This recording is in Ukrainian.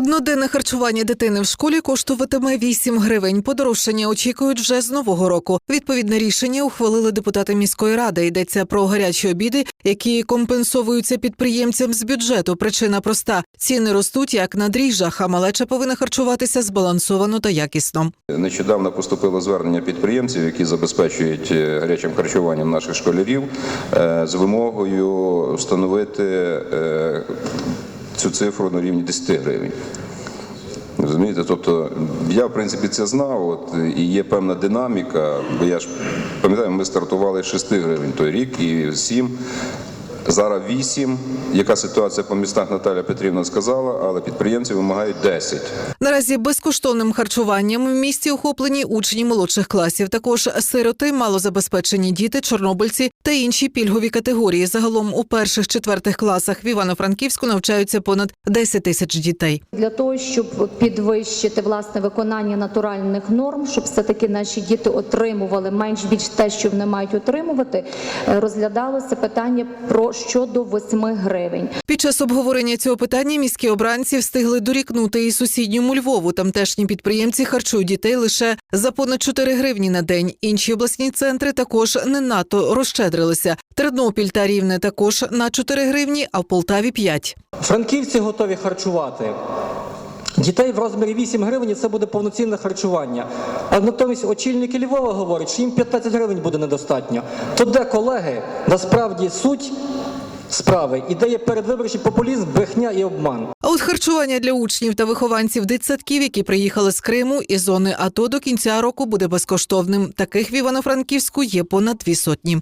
Одноденне харчування дитини в школі коштуватиме 8 гривень. Подорожчання очікують вже з нового року. Відповідне рішення ухвалили депутати міської ради. Йдеться про гарячі обіди, які компенсовуються підприємцям з бюджету. Причина проста: ціни ростуть як на дріжджах, а малеча повинна харчуватися збалансовано та якісно. Нещодавно поступило звернення підприємців, які забезпечують е, гарячим харчуванням наших школярів, е, з вимогою встановити е, цю цифру на рівні 10 гривень. Розумієте, тобто я в принципі це знав, от і є певна динаміка, бо я ж пам'ятаю, ми стартували з 6 гривень той рік і 7. Зараз 8. Яка ситуація по містах Наталя Петрівна сказала, але підприємці вимагають 10. Наразі безкоштовним харчуванням в місті охоплені учні молодших класів. Також сироти, малозабезпечені діти, чорнобильці та інші пільгові категорії. Загалом у перших четвертих класах в Івано-Франківську навчаються понад 10 тисяч дітей. для того, щоб підвищити власне виконання натуральних норм, щоб все таки наші діти отримували менш більш те, що вони мають отримувати, е, розглядалося питання про щодо 8 гривень. Під час обговорення цього питання міські обранці встигли дорікнути і сусідньому Львову. Тамтешні підприємці харчують дітей лише за понад 4 гривні на день. Інші обласні центри також не надто розщедрилися. Тернопіль та Рівне також на 4 гривні, а в Полтаві 5. Франківці готові харчувати. Дітей в розмірі 8 гривень це буде повноцінне харчування. А натомість очільники Львова говорять, що їм 15 гривень буде недостатньо. То де, колеги, насправді суть справи ідея передвиборчий популізм, брехня і обман. А от харчування для учнів та вихованців дитсадків, які приїхали з Криму і зони АТО до кінця року буде безкоштовним. Таких в Івано-Франківську є понад дві сотні.